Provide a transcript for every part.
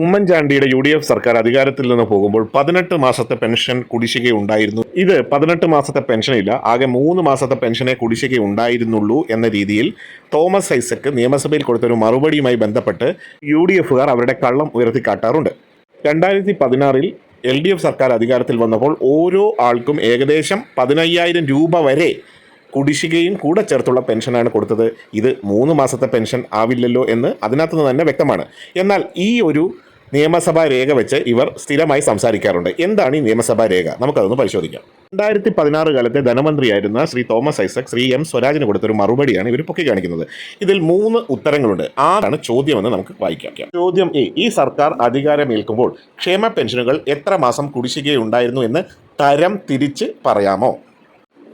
ഉമ്മൻചാണ്ടിയുടെ U D F സർക്കാർ അധികാരത്തിൽ നിന്ന് പോകുമ്പോൾ പതിനെട്ട് മാസത്തെ പെൻഷൻ കുടിശ്ശികയുണ്ടായിരുന്നു. ഇത് പതിനെട്ട് മാസത്തെ പെൻഷനില്ല ആകെ മൂന്ന് മാസത്തെ പെൻഷനെ കുടിശ്ശിക ഉണ്ടായിരുന്നുള്ളൂ എന്ന രീതിയിൽ തോമസ് ഐസക്ക് നിയമസഭയിൽ കൊടുത്തൊരു മറുപടിയുമായി ബന്ധപ്പെട്ട് യു ഡി എഫുകാർ അവരുടെ കള്ളം ഉയർത്തിക്കാട്ടാറുണ്ട്. രണ്ടായിരത്തി പതിനാറിൽ എൽ ഡി എഫ് സർക്കാർ അധികാരത്തിൽ വന്നപ്പോൾ ഓരോ ആൾക്കും ഏകദേശം പതിനയ്യായിരം രൂപ വരെ കുടിശ്ശികയും കൂടെ ചേർത്തുള്ള പെൻഷനാണ് കൊടുത്തത്. ഇത് മൂന്ന് മാസത്തെ പെൻഷൻ ആവില്ലല്ലോ എന്ന് അതിനകത്തു നിന്ന് തന്നെ വ്യക്തമാണ്. എന്നാൽ ഈ ഒരു നിയമസഭാ രേഖ വെച്ച് ഇവർ സ്ഥിരമായി സംസാരിക്കാറുണ്ട്. എന്താണ് ഈ നിയമസഭാ രേഖ? നമുക്കതൊന്ന് പരിശോധിക്കാം. രണ്ടായിരത്തി പതിനാറ് കാലത്തെ ധനമന്ത്രിയായിരുന്ന ശ്രീ തോമസ് ഐസക് ശ്രീ എം സ്വരാജിന് കൊടുത്തൊരു മറുപടിയാണ് ഇവർ പൊക്കി കാണിക്കുന്നത്. ഇതിൽ മൂന്ന് ഉത്തരങ്ങളുണ്ട്. ആരാണ് ചോദ്യമെന്ന് നമുക്ക് വായിക്കാം. ചോദ്യം എ ഈ സർക്കാർ അധികാരമേൽക്കുമ്പോൾ ക്ഷേമ പെൻഷനുകൾ എത്ര മാസം കുടിശ്ശികയുണ്ടായിരുന്നു എന്ന് തരം തിരിച്ച് പറയാമോ?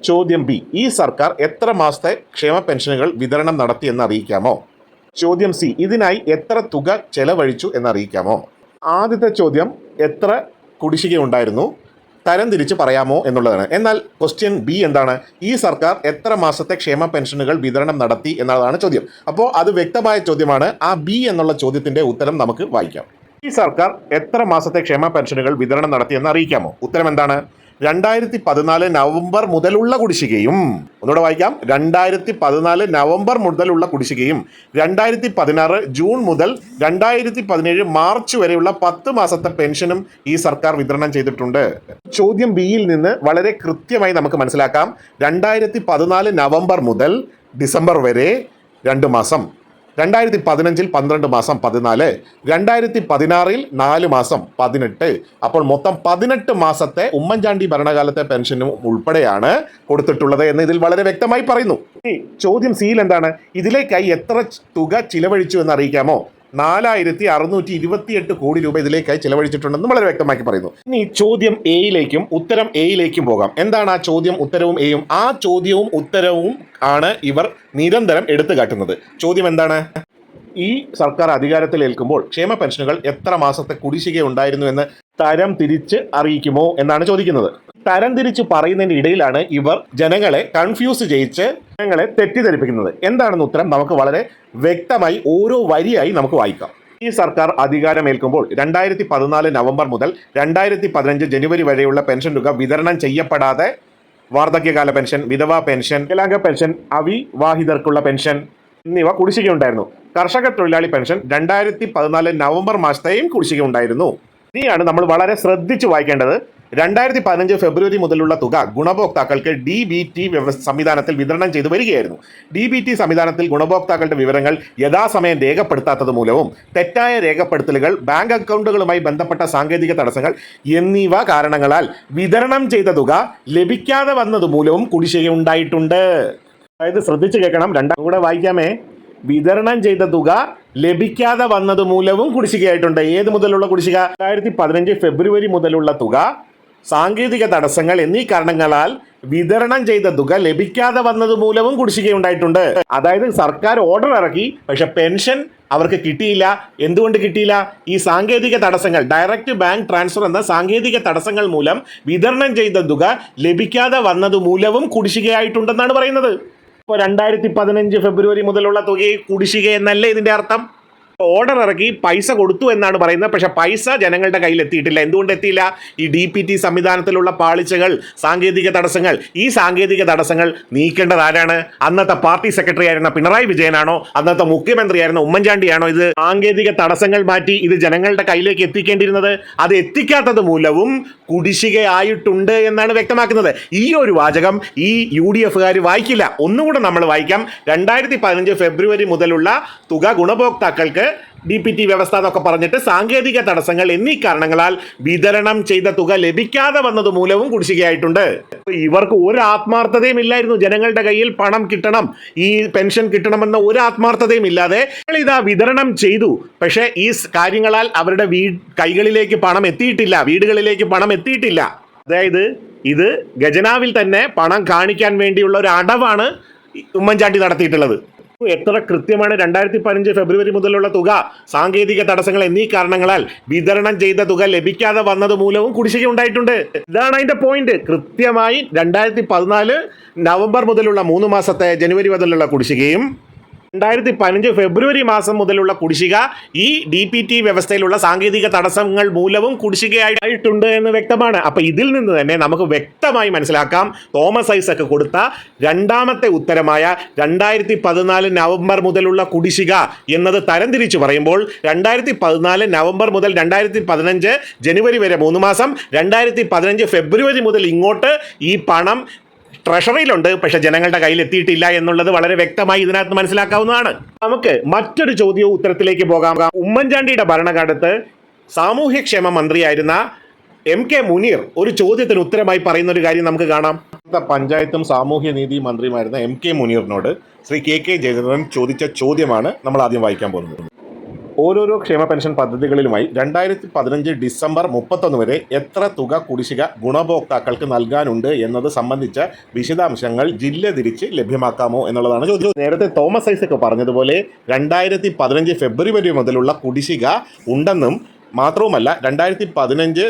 ചോദ്യം ബി. ഈ സർക്കാർ എത്ര മാസത്തെ ക്ഷേമ പെൻഷനുകൾ വിതരണം നടത്തി എന്ന് അറിയിക്കാമോ ചോദ്യം സി. ഇതിനായി എത്ര തുക ചെലവഴിച്ചു എന്നറിയിക്കാമോ? ആദ്യത്തെ ചോദ്യം എത്ര കുടിശ്ശിക ഉണ്ടായിരുന്നു? തരം തിരിച്ച് പറയാമോ എന്നുള്ളതാണ്. എന്നാൽ ക്വസ്റ്റ്യൻ ബി എന്താണ്? ഈ സർക്കാർ എത്ര മാസത്തെ ക്ഷേമ പെൻഷനുകൾ വിതരണം നടത്തി എന്നതാണ് ചോദ്യം. അപ്പോൾ അത് വ്യക്തമായ ചോദ്യമാണ്. ആ ബി എന്നുള്ള ചോദ്യത്തിന്റെ ഉത്തരം നമുക്ക് വായിക്കാം. ഈ സർക്കാർ എത്ര മാസത്തെ ക്ഷേമ പെൻഷനുകൾ വിതരണം നടത്തിയെന്ന് അറിയിക്കാമോ ഉത്തരം എന്താണ്? രണ്ടായിരത്തി പതിനാല് നവംബർ മുതലുള്ള കുടിശ്ശികയും ഒന്നുകൂടെ വായിക്കാം. രണ്ടായിരത്തി പതിനാല് നവംബർ മുതലുള്ള കുടിശ്ശികയും രണ്ടായിരത്തി പതിനാറ് ജൂൺ മുതൽ രണ്ടായിരത്തി പതിനേഴ് മാർച്ച് വരെയുള്ള പത്ത് മാസത്തെ പെൻഷനും ഈ സർക്കാർ വിതരണം ചെയ്തിട്ടുണ്ട്. ചോദ്യം ബിയിൽ നിന്ന് വളരെ കൃത്യമായി നമുക്ക് മനസ്സിലാക്കാം. രണ്ടായിരത്തി പതിനാല് നവംബർ മുതൽ ഡിസംബർ വരെ രണ്ട് മാസം. രണ്ടായിരത്തി പതിനഞ്ചിൽ പന്ത്രണ്ട് മാസം പതിനാല് രണ്ടായിരത്തി പതിനാറിൽ നാല് മാസം പതിനെട്ട്. അപ്പോൾ മൊത്തം പതിനെട്ട് മാസത്തെ ഉമ്മൻചാണ്ടി ഭരണകാലത്തെ പെൻഷനും ഉൾപ്പെടെയാണ് കൊടുത്തിട്ടുള്ളത് എന്ന് ഇതിൽ വളരെ വ്യക്തമായി പറയുന്നു. ചോദ്യം സിയിൽ എന്താണ്? ഇതിലേക്കായി എത്ര തുക ചിലവഴിച്ചു എന്ന് അറിയിക്കാമോ? നാലായിരത്തി അറുന്നൂറ്റി ഇരുപത്തിയെട്ട് കോടി രൂപ ഇതിലേക്കായി ചെലവഴിച്ചിട്ടുണ്ടെന്ന് വളരെ വ്യക്തമാക്കി പറയുന്നു. ഇനി ചോദ്യം എയിലേക്കും ഉത്തരം എയിലേക്കും പോകാം. എന്താണ് ആ ചോദ്യം ഉത്തരവും എയും? ആ ചോദ്യവും ഉത്തരവും ആണ് ഇവർ നിരന്തരം എടുത്തു കാട്ടുന്നത്. ചോദ്യം എന്താണ്? ഈ സർക്കാർ അധികാരത്തിൽ ഏൽക്കുമ്പോൾ ക്ഷേമ പെൻഷനുകൾ എത്ര മാസത്തെ കുടിശ്ശിക ഉണ്ടായിരുന്നു എന്ന് തരം തിരിച്ച് അറിയിക്കുമോ എന്നാണ് ചോദിക്കുന്നത്. തരം തിരിച്ച് പറയുന്നതിന്റെ ഇടയിലാണ് ഇവർ ജനങ്ങളെ കൺഫ്യൂസ് ചെയ്യിച്ച് ജനങ്ങളെ തെറ്റിദ്ധരിപ്പിക്കുന്നത്. എന്താണെന്ന് ഉത്തരം നമുക്ക് വളരെ വ്യക്തമായി ഓരോ വരിയായി നമുക്ക് വായിക്കാം. ഈ സർക്കാർ അധികാരമേൽക്കുമ്പോൾ രണ്ടായിരത്തി പതിനാല് നവംബർ മുതൽ രണ്ടായിരത്തി പതിനഞ്ച് ജനുവരി വരെയുള്ള പെൻഷൻ തുക വിതരണം ചെയ്യപ്പെടാതെ വാർദ്ധക്യകാല പെൻഷൻ വിധവാ പെൻഷൻ വികലാംഗ പെൻഷൻ അവിവാഹിതർക്കുള്ള പെൻഷൻ എന്നിവ കുടിശ്ശികയുണ്ടായിരുന്നു. കർഷക തൊഴിലാളി പെൻഷൻ രണ്ടായിരത്തി പതിനാല് നവംബർ മാസത്തെയും കുടിശ്ശിക ഉണ്ടായിരുന്നു ഇനിയാണ് നമ്മൾ വളരെ ശ്രദ്ധിച്ച് വായിക്കേണ്ടത് രണ്ടായിരത്തി പതിനഞ്ച് ഫെബ്രുവരി മുതലുള്ള തുക ഗുണഭോക്താക്കൾക്ക് ഡി ബി ടി സംവിധാനത്തിൽ വിതരണം ചെയ്തു വരികയായിരുന്നു. ഡി ബി ടി സംവിധാനത്തിൽ ഗുണഭോക്താക്കളുടെ വിവരങ്ങൾ യഥാസമയം രേഖപ്പെടുത്താത്തത് മൂലവും തെറ്റായ രേഖപ്പെടുത്തലുകൾ ബാങ്ക് അക്കൗണ്ടുകളുമായി ബന്ധപ്പെട്ട സാങ്കേതിക തടസ്സങ്ങൾ എന്നിവ കാരണങ്ങളാൽ വിതരണം ചെയ്ത തുക ലഭിക്കാതെ വന്നത് മൂലവും കുടിശ്ശികയുണ്ടായിട്ടുണ്ട് അതായത് ശ്രദ്ധിച്ചു കേൾക്കണം. രണ്ടാം കൂടെ വായിക്കാമേ. വിതരണം ചെയ്ത തുക ലഭിക്കാതെ വന്നത് മൂലവും കുടിശ്ശികയായിട്ടുണ്ട്. ഏത് മുതലുള്ള കുടിശ്ശിക? രണ്ടായിരത്തി പതിനഞ്ച് ഫെബ്രുവരി മുതലുള്ള തുക സാങ്കേതിക തടസ്സങ്ങൾ എന്നീ കാരണങ്ങളാൽ വിതരണം ചെയ്ത തുക ലഭിക്കാതെ വന്നത് മൂലവും കുടിശ്ശികയുണ്ടായിട്ടുണ്ട് അതായത് സർക്കാർ ഓർഡർ ഇറക്കി പക്ഷെ പെൻഷൻ അവർക്ക് കിട്ടിയില്ല. എന്തുകൊണ്ട് കിട്ടിയില്ല? ഈ സാങ്കേതിക തടസ്സങ്ങൾ ഡയറക്റ്റ് ബാങ്ക് ട്രാൻസ്ഫർ എന്ന സാങ്കേതിക തടസ്സങ്ങൾ മൂലം വിതരണം ചെയ്ത തുക ലഭിക്കാതെ വന്നത് മൂലവും കുടിശ്ശികയായിട്ടുണ്ടെന്നാണ് പറയുന്നത്. ഇപ്പോൾ രണ്ടായിരത്തി പതിനഞ്ച് ഫെബ്രുവരി മുതലുള്ള തുകയെ കുടിശ്ശിക എന്നല്ലേ ഇതിന്റെ അർത്ഥം? ഓർഡർ ഇറക്കി പൈസ കൊടുത്തു എന്നാണ് പറയുന്നത്. പക്ഷേ പൈസ ജനങ്ങളുടെ കയ്യിൽ എത്തിയിട്ടില്ല. എന്തുകൊണ്ട് എത്തിയില്ല? ഈ ഡി പി ടി സംവിധാനത്തിലുള്ള പാളിച്ചകൾ സാങ്കേതിക തടസ്സങ്ങൾ ഈ സാങ്കേതിക തടസ്സങ്ങൾ നീക്കേണ്ടത് ആരാണ്? അന്നത്തെ പാർട്ടി സെക്രട്ടറി ആയിരുന്ന പിണറായി വിജയനാണോ? അന്നത്തെ മുഖ്യമന്ത്രിയായിരുന്ന ഉമ്മൻചാണ്ടിയാണോ ഇത്? സാങ്കേതിക തടസ്സങ്ങൾ മാറ്റി ഇത് ജനങ്ങളുടെ കയ്യിലേക്ക് എത്തിക്കേണ്ടിയിരുന്നത്? അത് എത്തിക്കാത്തത് മൂലവും കുടിശികയായിട്ടുണ്ട് എന്നാണ് വ്യക്തമാക്കുന്നത്. ഈ ഒരു വാചകം ഈ യു ഡി എഫുകാർ വായിക്കില്ല. ഒന്നുകൂടെ നമ്മൾ വായിക്കാം. രണ്ടായിരത്തി പതിനഞ്ച് ഫെബ്രുവരി മുതലുള്ള തുക ഗുണഭോക്താക്കൾക്ക് ഡി പി ടി വ്യവസ്ഥ എന്നൊക്കെ പറഞ്ഞിട്ട് സാങ്കേതിക തടസ്സങ്ങൾ എന്നീ കാരണങ്ങളാൽ വിതരണം ചെയ്ത തുക ലഭിക്കാതെ വന്നത് മൂലവും കുടിശ്ശികയായിട്ടുണ്ട്. ഇവർക്ക് ഒരു ആത്മാർത്ഥതയും ഇല്ലായിരുന്നു. ജനങ്ങളുടെ കയ്യിൽ പണം കിട്ടണം. ഈ പെൻഷൻ കിട്ടണമെന്ന ഒരു ആത്മാർത്ഥതയും ഇല്ലാതെ ഇതാ വിതരണം ചെയ്തു. പക്ഷേ ഈ കാര്യങ്ങളാൽ അവരുടെ വീ കൈകളിലേക്ക് പണം എത്തിയിട്ടില്ല. വീടുകളിലേക്ക് പണം എത്തിയിട്ടില്ല. അതായത് ഇത് ഖജനാവിൽ തന്നെ പണം കാണിക്കാൻ വേണ്ടിയുള്ള ഒരു അടവാണ് ഉമ്മൻചാണ്ടി നടത്തിയിട്ടുള്ളത്. എത്ര കൃത്യമാണ് രണ്ടായിരത്തി പതിനഞ്ച് ഫെബ്രുവരി മുതലുള്ള തുക? സാങ്കേതിക തടസ്സങ്ങൾ എന്നീ കാരണങ്ങളാൽ വിതരണം ചെയ്ത തുക ലഭിക്കാതെ വന്നത് മൂലവും കുടിശ്ശിക ഉണ്ടായിട്ടുണ്ട്. ഇതാണ് അതിന്റെ പോയിന്റ് കൃത്യമായി രണ്ടായിരത്തി പതിനാല് നവംബർ മുതലുള്ള മൂന്ന് മാസത്തെ ജനുവരി മുതലുള്ള കുടിശ്ശികയും രണ്ടായിരത്തി പതിനഞ്ച് ഫെബ്രുവരി മാസം മുതലുള്ള കുടിശ്ശിക ഈ ഡി പി ടി വ്യവസ്ഥയിലുള്ള സാങ്കേതിക തടസ്സങ്ങൾ മൂലവും കുടിശ്ശികയായിട്ടുണ്ട് എന്ന് വ്യക്തമാണ്. അപ്പൊ ഇതിൽ നിന്ന് തന്നെ നമുക്ക് വ്യക്തമായി മനസ്സിലാക്കാം. തോമസ് ഐസക്ക് കൊടുത്ത രണ്ടാമത്തെ ഉത്തരമായ രണ്ടായിരത്തി പതിനാല് നവംബർ മുതലുള്ള കുടിശ്ശിക എന്നത് തരംതിരിച്ചു പറയുമ്പോൾ രണ്ടായിരത്തി പതിനാല് നവംബർ മുതൽ രണ്ടായിരത്തി പതിനഞ്ച് ജനുവരി വരെ മൂന്ന് മാസം രണ്ടായിരത്തി പതിനഞ്ച് ഫെബ്രുവരി മുതൽ ഇങ്ങോട്ട് ഈ പണം ട്രഷറിയിലുണ്ട് പക്ഷെ ജനങ്ങളുടെ കയ്യിൽ എത്തിയിട്ടില്ല എന്നുള്ളത് വളരെ വ്യക്തമായി ഇതിനകത്ത് മനസ്സിലാക്കാവുന്നതാണ്. നമുക്ക് മറ്റൊരു ചോദ്യവും ഉത്തരത്തിലേക്ക് പോകാം. ഉമ്മൻചാണ്ടിയുടെ ഭരണകാലത്ത് സാമൂഹ്യക്ഷേമ മന്ത്രിയായിരുന്ന എം കെ മുനീർ ഒരു ചോദ്യത്തിന് ഉത്തരമായി പറയുന്ന ഒരു കാര്യം നമുക്ക് കാണാം. പഞ്ചായത്തും സാമൂഹ്യനീതി മന്ത്രിയുമായിരുന്ന എം കെ മുനീറിനോട് ശ്രീ കെ കെ ജയചന്ദ്രൻ ചോദിച്ച ചോദ്യമാണ് നമ്മൾ ആദ്യം വായിക്കാൻ പോകുന്നത്. ഓരോരോ ക്ഷേമ പെൻഷൻ പദ്ധതികളിലുമായി രണ്ടായിരത്തി പതിനഞ്ച് ഡിസംബർ മുപ്പത്തൊന്ന് വരെ എത്ര തുക കുടിശ്ശിക ഗുണഭോക്താക്കൾക്ക് നൽകാനുണ്ട് എന്നത് സംബന്ധിച്ച വിശദാംശങ്ങൾ ജില്ല തിരിച്ച് ലഭ്യമാക്കാമോ എന്നുള്ളതാണ് ചോദ്യം. നേരത്തെ തോമസ് ഐസക്ക് പറഞ്ഞതുപോലെ രണ്ടായിരത്തി പതിനഞ്ച് ഫെബ്രുവരി മുതലുള്ള കുടിശ്ശിക ഉണ്ടെന്നും മാത്രവുമല്ല രണ്ടായിരത്തി പതിനഞ്ച്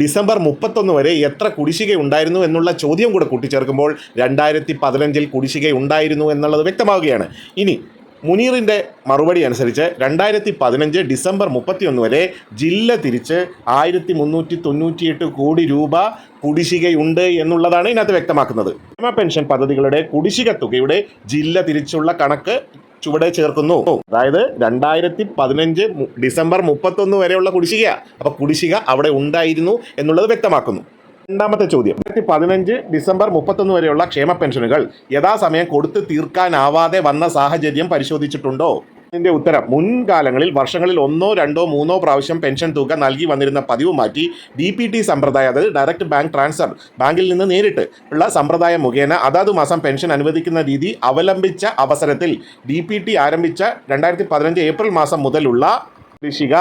ഡിസംബർ മുപ്പത്തൊന്ന് വരെ എത്ര കുടിശ്ശിക ഉണ്ടായിരുന്നു എന്നുള്ള ചോദ്യം കൂടെ കൂട്ടിച്ചേർക്കുമ്പോൾ രണ്ടായിരത്തി പതിനഞ്ചിൽ കുടിശ്ശിക ഉണ്ടായിരുന്നു എന്നുള്ളത് വ്യക്തമാവുകയാണ്. ഇനി മുനീറിന്റെ മറുപടി അനുസരിച്ച് രണ്ടായിരത്തി പതിനഞ്ച് ഡിസംബർ മുപ്പത്തിയൊന്ന് വരെ ജില്ല തിരിച്ച് ആയിരത്തി മുന്നൂറ്റി തൊണ്ണൂറ്റിയെട്ട് കോടി രൂപ കുടിശ്ശികയുണ്ട് എന്നുള്ളതാണ് ഇതിനകത്ത് വ്യക്തമാക്കുന്നത്. ക്ഷമ പെൻഷൻ പദ്ധതികളുടെ കുടിശ്ശിക തുകയുടെ ജില്ല തിരിച്ചുള്ള കണക്ക് ചുവടെ ചേർക്കുന്നു. അതായത് രണ്ടായിരത്തി പതിനഞ്ച് ഡിസംബർ മുപ്പത്തൊന്ന് വരെയുള്ള കുടിശ്ശിക. അപ്പോൾ കുടിശ്ശിക അവിടെ ഉണ്ടായിരുന്നു എന്നുള്ളത് വ്യക്തമാക്കുന്നു. രണ്ടാമത്തെ ചോദ്യം. രണ്ടായിരത്തി പതിനഞ്ച് ഡിസംബർ മുപ്പത്തൊന്ന് വരെയുള്ള ക്ഷേമ പെൻഷനുകൾ യഥാസമയം കൊടുത്തു തീർക്കാനാവാതെ വന്ന സാഹചര്യം പരിശോധിച്ചിട്ടുണ്ടോ? ഇതിന്റെ ഉത്തരം മുൻകാലങ്ങളിൽ വർഷങ്ങളിൽ ഒന്നോ രണ്ടോ മൂന്നോ പ്രാവശ്യം പെൻഷൻ തുക നൽകി വന്നിരുന്ന പതിവ് മാറ്റി ഡി പി ടി സമ്പ്രദായം അതായത് ഡയറക്റ്റ് ബാങ്ക് ട്രാൻസ്ഫർ ബാങ്കിൽ നിന്ന് നേരിട്ട് ഉള്ള സമ്പ്രദായം മുഖേന അതാത് മാസം പെൻഷൻ അനുവദിക്കുന്ന രീതി അവലംബിച്ച അവസരത്തിൽ ഡി പി ടി ആരംഭിച്ച രണ്ടായിരത്തി പതിനഞ്ച് ഏപ്രിൽ മാസം മുതലുള്ള കുടിശ്ശിക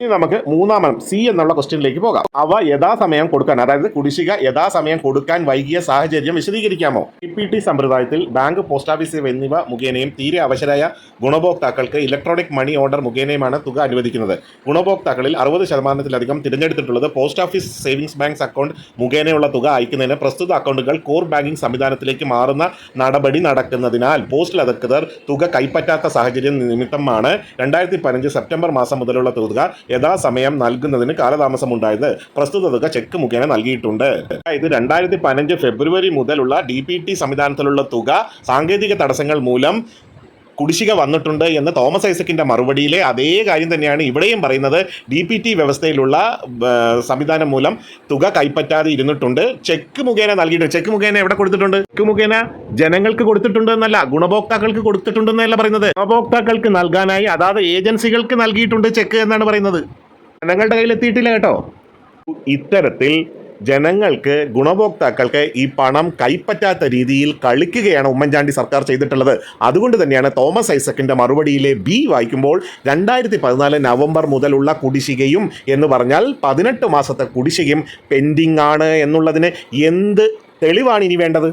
ഇനി നമുക്ക് മൂന്നാമനം സി എന്നുള്ള ക്വസ്റ്റ്യനിലേക്ക് പോകാം. അവ യഥാസമയം കൊടുക്കാൻ അതായത് കുടിശ്ശിക യഥാസമയം കൊടുക്കാൻ വൈകിയ സാഹചര്യം വിശദീകരിക്കാമോ? ഇ പി ടി സമ്പ്രദായത്തിൽ ബാങ്ക് പോസ്റ്റ് ഓഫീസ് എന്നിവ മുഖേനയും തീരെ അവശരായ ഗുണഭോക്താക്കൾക്ക് ഇലക്ട്രോണിക് മണി ഓർഡർ മുഖേനയുമാണ് തുക അനുവദിക്കുന്നത്. ഗുണഭോക്താക്കളിൽ അറുപത് ശതമാനത്തിലധികം തിരഞ്ഞെടുത്തിട്ടുള്ളത് post office savings banks account മുഖേനയുള്ള തുക അയക്കുന്നതിന് പ്രസ്തുത അക്കൗണ്ടുകൾ കോർ ബാങ്കിംഗ് സംവിധാനത്തിലേക്ക് മാറുന്ന നടപടി നടക്കുന്നതിനാൽ പോസ്റ്റൽ അധികൃതർ തുക കൈപ്പറ്റാത്ത സാഹചര്യം നിമിത്തമാണ് രണ്ടായിരത്തി പതിനഞ്ച് സെപ്റ്റംബർ മാസം മുതലുള്ള തുക യഥാസമയം നൽകുന്നതിന് കാലതാമസമുണ്ടായത്. പ്രസ്തുത തുക ചെക്ക് മുഖേന നൽകിയിട്ടുണ്ട്. അതായത് രണ്ടായിരത്തി പതിനഞ്ച് ഫെബ്രുവരി മുതലുള്ള ഡി പി ടി സംവിധാനത്തിലുള്ള തുക സാങ്കേതിക തടസ്സങ്ങൾ മൂലം കുടിശ്ശിക വന്നിട്ടുണ്ട് എന്ന് തോമസ് ഐസക്കിന്റെ മറുപടിയിലെ അതേ കാര്യം തന്നെയാണ് ഇവിടെയും പറയുന്നത്. ഡി പി ടി വ്യവസ്ഥയിലുള്ള സംവിധാനം മൂലം തുക കൈപ്പറ്റാതെ ഇരുന്നിട്ടുണ്ട്. ചെക്ക് മുഖേന നൽകിയിട്ടുണ്ട്. ചെക്ക് മുഖേന എവിടെ കൊടുത്തിട്ടുണ്ട്? ചെക്ക് മുഖേന ജനങ്ങൾക്ക് കൊടുത്തിട്ടുണ്ട് എന്നല്ല ഗുണഭോക്താക്കൾക്ക് കൊടുത്തിട്ടുണ്ട് എന്നല്ല പറയുന്നത്. ഗുണഭോക്താക്കൾക്ക് നൽകാനായി അതാത് ഏജൻസികൾക്ക് നൽകിയിട്ടുണ്ട് ചെക്ക് എന്നാണ് പറയുന്നത്. ജനങ്ങളുടെ കയ്യിൽ എത്തിയിട്ടില്ല കേട്ടോ. ഇത്തരത്തിൽ ജനങ്ങൾക്ക് ഗുണഭോക്താക്കൾക്ക് ഈ പണം കൈപ്പറ്റാത്ത രീതിയിൽ കളിക്കുകയാണ് ഉമ്മൻചാണ്ടി സർക്കാർ ചെയ്തിട്ടുള്ളത്. അതുകൊണ്ട് തന്നെയാണ് തോമസ് ഐസക്കിന്റെ മറുപടിയിലെ ബി വായിക്കുമ്പോൾ രണ്ടായിരത്തി പതിനാല് നവംബർ മുതലുള്ള കുടിശ്ശികയും എന്ന് പറഞ്ഞാൽ പതിനെട്ട് മാസത്തെ കുടിശ്ശികയും പെൻഡിങ് ആണ് എന്നുള്ളതിന് എന്ത് തെളിവാണ് ഇനി വേണ്ടത്?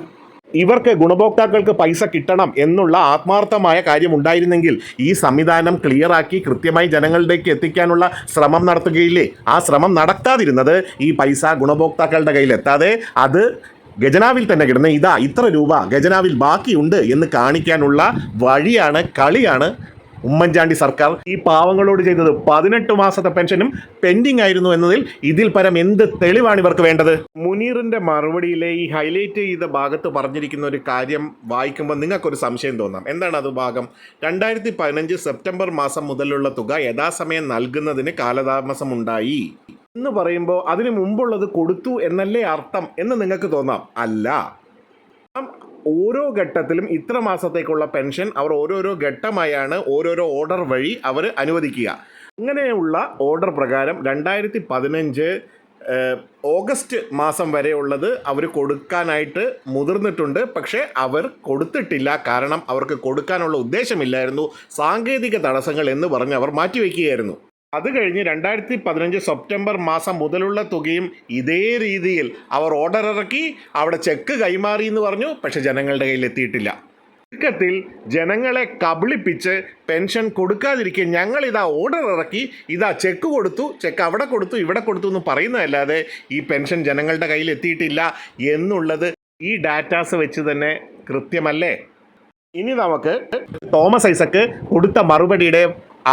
ഇവർക്ക് ഗുണഭോക്താക്കൾക്ക് പൈസ കിട്ടണം എന്നുള്ള ആത്മാർത്ഥമായ കാര്യം ഉണ്ടായിരുന്നെങ്കിൽ ഈ സംവിധാനം ക്ലിയറാക്കി കൃത്യമായി ജനങ്ങളിലേക്ക് എത്തിക്കാനുള്ള ശ്രമം നടത്തുകയില്ലേ? ആ ശ്രമം നടത്താതിരുന്നത് ഈ പൈസ ഗുണഭോക്താക്കളുടെ കയ്യിൽ എത്താതെ അത് ഗജനാവിൽ തന്നെ കിടന്ന് ഇതാ ഇത്ര രൂപ ഗജനാവിൽ ബാക്കിയുണ്ട് എന്ന് കാണിക്കാനുള്ള വഴിയാണ് കളിയാണ് ഉമ്മൻചാണ്ടി സർക്കാർ ഈ പാവങ്ങളോട് ചെയ്തത് പതിനെട്ട് മാസത്തെ പെൻഷനും പെൻഡിങ് ആയിരുന്നു എന്നതിൽ ഇതിൽ പരം എന്ത് തെളിവാണ് ഇവർക്ക് വേണ്ടത്? മുനീറിന്റെ മറുപടിയിലെ ഈ ഹൈലൈറ്റ് ചെയ്ത ഭാഗത്ത് പറഞ്ഞിരിക്കുന്ന ഒരു കാര്യം വായിക്കുമ്പോൾ നിങ്ങൾക്കൊരു സംശയം തോന്നാം. എന്താണ് അത് ഭാഗം? രണ്ടായിരത്തി പതിനഞ്ച് സെപ്റ്റംബർ മാസം മുതലുള്ള തുക യഥാസമയം നൽകുന്നതിന് കാലതാമസമുണ്ടായി. എന്ന് പറയുമ്പോൾ അതിനു മുമ്പുള്ളത് കൊടുത്തു എന്നല്ലേ അർത്ഥം എന്ന് നിങ്ങൾക്ക് തോന്നാം. അല്ല. ഓരോ ഘട്ടത്തിലും ഇത്ര മാസത്തേക്കുള്ള പെൻഷൻ അവർ ഓരോരോ ഘട്ടമായാണ് ഓരോരോ ഓർഡർ വഴി അവർ അനുവദിക്കുക. അങ്ങനെയുള്ള ഓർഡർ പ്രകാരം രണ്ടായിരത്തി പതിനഞ്ച് ഓഗസ്റ്റ് മാസം വരെയുള്ളത് അവർ കൊടുക്കാനായിട്ട് മുതിർന്നിട്ടുണ്ട്. പക്ഷേ അവർ കൊടുത്തിട്ടില്ല. കാരണം അവർക്ക് കൊടുക്കാനുള്ള ഉദ്ദേശമില്ലായിരുന്നു. സാങ്കേതിക തടസ്സങ്ങൾ എന്ന് പറഞ്ഞ് അവർ മാറ്റിവെക്കുകയായിരുന്നു. അത് കഴിഞ്ഞ് രണ്ടായിരത്തി പതിനഞ്ച് സെപ്റ്റംബർ മാസം മുതലുള്ള തുകയും ഇതേ രീതിയിൽ അവർ ഓർഡർ ഇറക്കി അവിടെ ചെക്ക് കൈമാറി എന്ന് പറഞ്ഞു പക്ഷെ ജനങ്ങളുടെ കയ്യിൽ എത്തിയിട്ടില്ല. ചുരുക്കത്തിൽ ജനങ്ങളെ കബളിപ്പിച്ച് പെൻഷൻ കൊടുക്കാതിരിക്കുക ഞങ്ങൾ ഇതാ ഓർഡർ ഇറക്കി ഇതാ ചെക്ക് കൊടുത്തു ചെക്ക് അവിടെ കൊടുത്തു ഇവിടെ കൊടുത്തു എന്ന് പറയുന്നതല്ലാതെ ഈ പെൻഷൻ ജനങ്ങളുടെ കയ്യിൽ എത്തിയിട്ടില്ല എന്നുള്ളത് ഈ ഡാറ്റാസ് വെച്ച് തന്നെ കൃത്യമല്ലേ? ഇനി നമുക്ക് തോമസ് ഐസക്ക് കൊടുത്ത മറുപടിയുടെ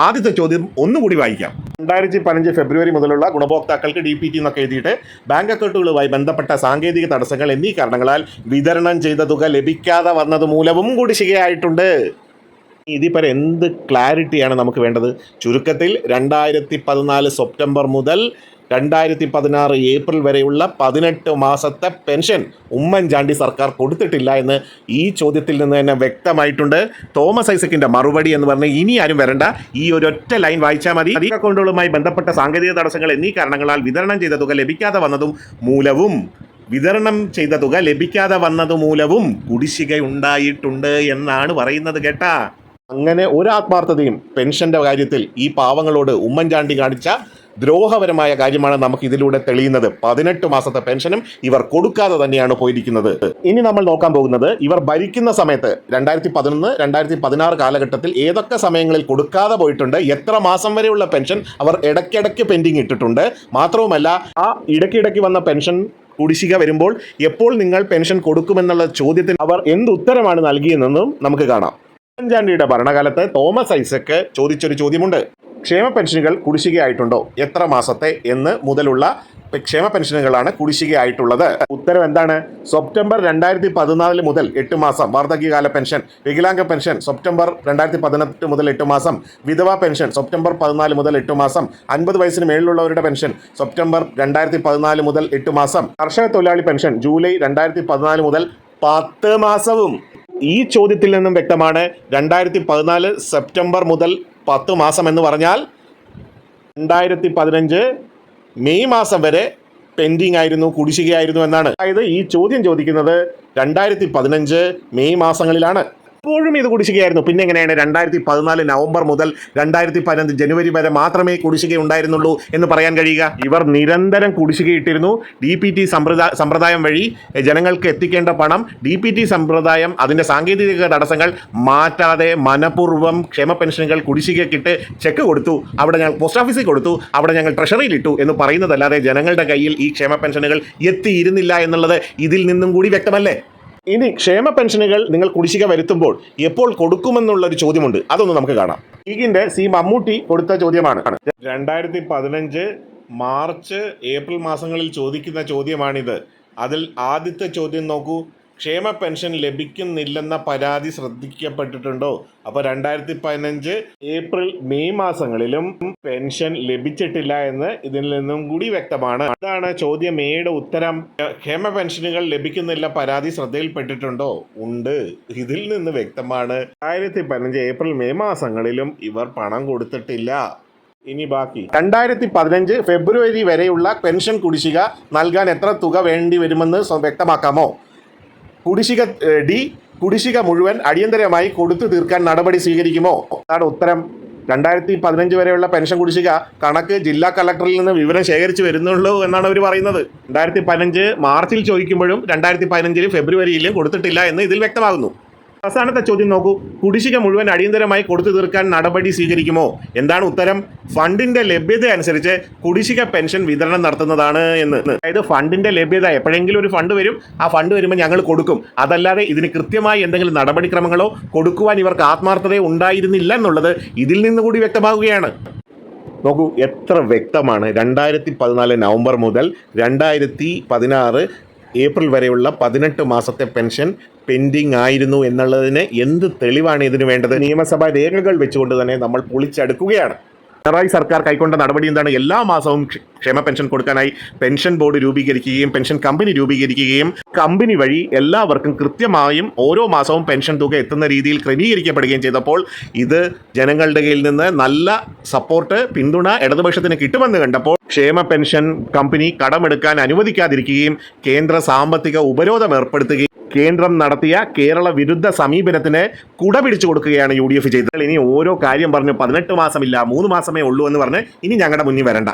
ആദ്യത്തെ ചോദ്യം ഒന്നുകൂടി വായിക്കാം. രണ്ടായിരത്തി പതിനഞ്ച് ഫെബ്രുവരി മുതലുള്ള ഗുണഭോക്താക്കൾക്ക് ഡി പി ടി എന്നൊക്കെ എഴുതിയിട്ട് ബാങ്ക് അക്കൗണ്ടുകളുമായി ബന്ധപ്പെട്ട സാങ്കേതിക തടസ്സങ്ങൾ എന്നീ കാരണങ്ങളാൽ വിതരണം ചെയ്ത തുക ലഭിക്കാതെ വന്നത് മൂലവും കുടിശ്ശികയായിട്ടുണ്ട് ഇതിപ്പോൾ എന്ത് ക്ലാരിറ്റിയാണ് നമുക്ക് വേണ്ടത്? ചുരുക്കത്തിൽ രണ്ടായിരത്തി പതിനാല് സെപ്റ്റംബർ മുതൽ രണ്ടായിരത്തി പതിനാറ് ഏപ്രിൽ വരെയുള്ള പതിനെട്ട് മാസത്തെ പെൻഷൻ ഉമ്മൻചാണ്ടി സർക്കാർ കൊടുത്തിട്ടില്ല എന്ന് ഈ ചോദ്യത്തിൽ നിന്ന് തന്നെ വ്യക്തമായിട്ടുണ്ട്. തോമസ് ഐസക്കിന്റെ മറുപടി എന്ന് പറഞ്ഞ് ഇനി ആരും വരണ്ട. ഈ ഒറ്റ ലൈൻ വായിച്ചാൽ മതി. അധിക അക്കൗണ്ടുകളുമായി ബന്ധപ്പെട്ട സാങ്കേതിക തടസ്സങ്ങൾ എന്നീ കാരണങ്ങളാൽ വിതരണം ചെയ്ത തുക ലഭിക്കാതെ വന്നതും മൂലവും വിതരണം ചെയ്ത തുക ലഭിക്കാതെ വന്നത് മൂലവും കുടിശ്ശികയുണ്ടായിട്ടുണ്ട് എന്നാണ് പറയുന്നത് കേട്ടാ. അങ്ങനെ ഒരു ആത്മാർത്ഥതയും പെൻഷന്റെ കാര്യത്തിൽ ഈ പാവങ്ങളോട് ഉമ്മൻചാണ്ടി കാണിച്ച ദ്രോഹപരമായ കാര്യമാണ് നമുക്ക് ഇതിലൂടെ തെളിയുന്നത്. പതിനെട്ട് മാസത്തെ പെൻഷനും ഇവർ കൊടുക്കാതെ തന്നെയാണ് പോയിരിക്കുന്നത്. ഇനി നമ്മൾ നോക്കാൻ പോകുന്നത് ഇവർ ഭരിക്കുന്ന സമയത്ത് രണ്ടായിരത്തി പതിനൊന്ന് രണ്ടായിരത്തി പതിനാറ് കാലഘട്ടത്തിൽ ഏതൊക്കെ സമയങ്ങളിൽ കൊടുക്കാതെ പോയിട്ടുണ്ട് എത്ര മാസം വരെയുള്ള പെൻഷൻ അവർ ഇടയ്ക്കിടയ്ക്ക് പെൻഡിങ് ഇട്ടിട്ടുണ്ട്. മാത്രവുമല്ല ആ ഇടയ്ക്കിടയ്ക്ക് വന്ന പെൻഷൻ കുടിശ്ശിക വരുമ്പോൾ എപ്പോൾ നിങ്ങൾ പെൻഷൻ കൊടുക്കുമെന്നുള്ള ചോദ്യത്തിന് അവർ എന്ത് ഉത്തരമാണ് നൽകിയതെന്നും നമുക്ക് കാണാം. ഉമ്മൻചാണ്ടിയുടെ ഭരണകാലത്ത് തോമസ് ഐസക്ക് ചോദിച്ചൊരു ചോദ്യമുണ്ട്. ക്ഷേമ പെൻഷനുകൾ കുടിശ്ശികയായിട്ടുണ്ടോ? എത്ര മാസത്തെ എന്ന് മുതലുള്ള ക്ഷേമ പെൻഷനുകളാണ് കുടിശ്ശികയായിട്ടുള്ളത്. ഉത്തരം എന്താണ്? സെപ്റ്റംബർ രണ്ടായിരത്തി പതിനാല് മുതൽ എട്ട് മാസം വാർദ്ധക്യകാല പെൻഷൻ വികലാംഗ പെൻഷൻ സെപ്റ്റംബർ രണ്ടായിരത്തി പതിനെട്ട് മുതൽ എട്ട് മാസം വിധവ പെൻഷൻ സെപ്റ്റംബർ പതിനാല് മുതൽ എട്ട് മാസം അൻപത് വയസ്സിന് മേളിലുള്ളവരുടെ പെൻഷൻ സെപ്റ്റംബർ രണ്ടായിരത്തി പതിനാല് മുതൽ എട്ട് മാസം കർഷക തൊഴിലാളി പെൻഷൻ ജൂലൈ രണ്ടായിരത്തി പതിനാല് മുതൽ പത്ത് മാസവും. ഈ ചോദ്യത്തിൽ നിന്നും വ്യക്തമാണ് രണ്ടായിരത്തി പതിനാല് സെപ്റ്റംബർ മുതൽ പത്ത് മാസം എന്ന് പറഞ്ഞാൽ രണ്ടായിരത്തി പതിനഞ്ച് മെയ് മാസം വരെ പെൻഡിങ് ആയിരുന്നു കുടിശ്ശികയായിരുന്നു എന്നാണ്. അതായത് ഈ ചോദ്യം ചോദിക്കുന്നത് രണ്ടായിരത്തി പതിനഞ്ച് മെയ് മാസങ്ങളിലാണ്. ഇപ്പോഴും ഇത് കുടിശ്ശികയായിരുന്നു. പിന്നെ എങ്ങനെയാണ് രണ്ടായിരത്തി പതിനാല് നവംബർ മുതൽ രണ്ടായിരത്തി പതിനഞ്ച് ജനുവരി വരെ മാത്രമേ കുടിശ്ശിക ഉണ്ടായിരുന്നുള്ളൂ എന്ന് പറയാൻ കഴിയുക? ഇവർ നിരന്തരം കുടിശ്ശികയിട്ടിരുന്നു. ഡി പി ടി സമ്പ്രദായ സമ്പ്രദായം വഴി ജനങ്ങൾക്ക് എത്തിക്കേണ്ട പണം ഡി പി ടി സമ്പ്രദായം അതിന്റെ സാങ്കേതിക തടസ്സങ്ങൾ മാറ്റാതെ മനഃപൂർവം ക്ഷേമ പെൻഷനുകൾ കുടിശ്ശികക്കിട്ട് ചെക്ക് കൊടുത്തു. അവിടെ ഞങ്ങൾ പോസ്റ്റ് ഓഫീസിൽ കൊടുത്തു. അവിടെ ഞങ്ങൾ ട്രഷറിയിൽ ഇട്ടു എന്ന് പറയുന്നതല്ലാതെ ജനങ്ങളുടെ കയ്യിൽ ഈ ക്ഷേമ പെൻഷനുകൾ എത്തിയിരുന്നില്ല എന്നുള്ളത് ഇതിൽ നിന്നും കൂടി വ്യക്തമല്ലേ? ഇനി ക്ഷേമ പെൻഷനുകൾ നിങ്ങൾ കുടിശ്ശിക വരുത്തുമ്പോൾ എപ്പോൾ കൊടുക്കുമെന്നുള്ള ഒരു ചോദ്യമുണ്ട്. അതൊന്ന് നമുക്ക് കാണാം. ലീഗിന്റെ സി മമ്മൂട്ടി കൊടുത്ത ചോദ്യമാണ്. രണ്ടായിരത്തി പതിനഞ്ച് മാർച്ച് ഏപ്രിൽ മാസങ്ങളിൽ ചോദിക്കുന്ന ചോദ്യമാണിത്. അതിൽ ആദ്യത്തെ ചോദ്യം നോക്കൂ. ക്ഷേമ പെൻഷൻ ലഭിക്കുന്നില്ലെന്ന പരാതി ശ്രദ്ധിക്കപ്പെട്ടിട്ടുണ്ടോ? അപ്പോൾ രണ്ടായിരത്തി പതിനഞ്ച് ഏപ്രിൽ മെയ് മാസങ്ങളിലും പെൻഷൻ ലഭിച്ചിട്ടില്ല എന്ന് ഇതിൽ നിന്നും കൂടി വ്യക്തമാണ്. അതാണ് ചോദ്യം എയുടെ ഉത്തരം. ക്ഷേമ പെൻഷനുകൾ ലഭിക്കുന്നില്ല പരാതി ശ്രദ്ധയിൽപ്പെട്ടിട്ടുണ്ടോ? ഉണ്ട്. ഇതിൽ നിന്ന് വ്യക്തമാണ്. രണ്ടായിരത്തി പതിനഞ്ച് ഏപ്രിൽ മെയ് മാസങ്ങളിലും ഇവർ പണം കൊടുത്തിട്ടില്ല. ഇനി ബാക്കി. രണ്ടായിരത്തി പതിനഞ്ച് ഫെബ്രുവരി വരെയുള്ള പെൻഷൻ കുടിശ്ശിക നൽകാൻ എത്ര തുക വേണ്ടി വരുമെന്ന് വ്യക്തമാക്കാമോ? കുടിശ്ശിക ഡി കുടിശ്ശിക മുഴുവൻ അടിയന്തരമായി കൊടുത്തു തീർക്കാൻ നടപടി സ്വീകരിക്കുമോ? അതാണ് ഉത്തരം രണ്ടായിരത്തി പതിനഞ്ച് വരെയുള്ള പെൻഷൻ കുടിശ്ശിക കണക്ക് ജില്ലാ കളക്ടറിൽ നിന്ന് വിവരം ശേഖരിച്ചു വരുന്നുള്ളൂ എന്നാണ് അവർ പറയുന്നത്. രണ്ടായിരത്തി പതിനഞ്ച് മാർച്ചിൽ ചോദിക്കുമ്പോഴും രണ്ടായിരത്തി പതിനഞ്ചിൽ ഫെബ്രുവരിയിലും കൊടുത്തിട്ടില്ല എന്ന് ഇതിൽ വ്യക്തമാകുന്നു. അവസാനത്തെ ചോദ്യം നോക്കൂ. കുടിശ്ശിക മുഴുവൻ അടിയന്തരമായി കൊടുത്തു തീർക്കാൻ നടപടി സ്വീകരിക്കുമോ? എന്താണ് ഉത്തരം? ഫണ്ടിന്റെ ലഭ്യത അനുസരിച്ച് കുടിശ്ശിക പെൻഷൻ വിതരണം നടത്തുന്നതാണ് എന്ന്. അതായത് ഫണ്ടിന്റെ ലഭ്യത എപ്പോഴെങ്കിലും ഒരു ഫണ്ട് വരും. ആ ഫണ്ട് വരുമ്പോൾ ഞങ്ങൾ കൊടുക്കും. അതല്ലാതെ ഇതിന് കൃത്യമായി എന്തെങ്കിലും നടപടിക്രമങ്ങളോ കൊടുക്കുവാൻ ഇവർക്ക് ആത്മാർത്ഥതയോ ഉണ്ടായിരുന്നില്ല എന്നുള്ളത് ഇതിൽ നിന്നുകൂടി വ്യക്തമാകുകയാണ് നോക്കൂ എത്ര വ്യക്തമാണ്. രണ്ടായിരത്തി പതിനാല് നവംബർ മുതൽ രണ്ടായിരത്തി പതിനാറ് ഏപ്രിൽ വരെയുള്ള പതിനെട്ട് മാസത്തെ പെൻഷൻ പെൻഡിങ് ആയിരുന്നു എന്നുള്ളതിന് എന്ത് തെളിവാണ് ഇതിന് വേണ്ടത്? നിയമസഭാ രേഖകൾ വെച്ചുകൊണ്ട് തന്നെ നമ്മൾ പൊളിച്ചെടുക്കുകയാണ്. പിണറായി സർക്കാർ കൈക്കൊണ്ട നടപടി എന്താണ്? എല്ലാ മാസവും ക്ഷേമ പെൻഷൻ കൊടുക്കാനായി പെൻഷൻ ബോർഡ് രൂപീകരിക്കുകയും പെൻഷൻ കമ്പനി രൂപീകരിക്കുകയും കമ്പനി വഴി എല്ലാവർക്കും കൃത്യമായും ഓരോ മാസവും പെൻഷൻ തുക എത്തുന്ന രീതിയിൽ ക്രമീകരിക്കപ്പെടുകയും ചെയ്തപ്പോൾ ഇത് ജനങ്ങളുടെ കയ്യിൽ നിന്ന് നല്ല സപ്പോർട്ട് പിന്തുണ ഇടതുപക്ഷത്തിന് കിട്ടുമെന്ന് കണ്ടപ്പോൾ ക്ഷേമ പെൻഷൻ കമ്പനി കടമെടുക്കാൻ അനുവദിക്കാതിരിക്കുകയും കേന്ദ്ര സാമ്പത്തിക ഉപരോധം ഏർപ്പെടുത്തുകയും കേന്ദ്രം നടത്തിയ കേരള വിരുദ്ധ സമീപനത്തിന് കുട പിടിച്ചു കൊടുക്കുകയാണ് യു ഡി എഫ് ചെയ്തത്. ഇനി ഓരോ കാര്യം പറഞ്ഞു പതിനെട്ട് മാസമില്ല മൂന്ന് മാസമേ ഉള്ളൂ എന്ന് പറഞ്ഞ് ഇനി ഞങ്ങളുടെ മുന്നിൽ വരണ്ട.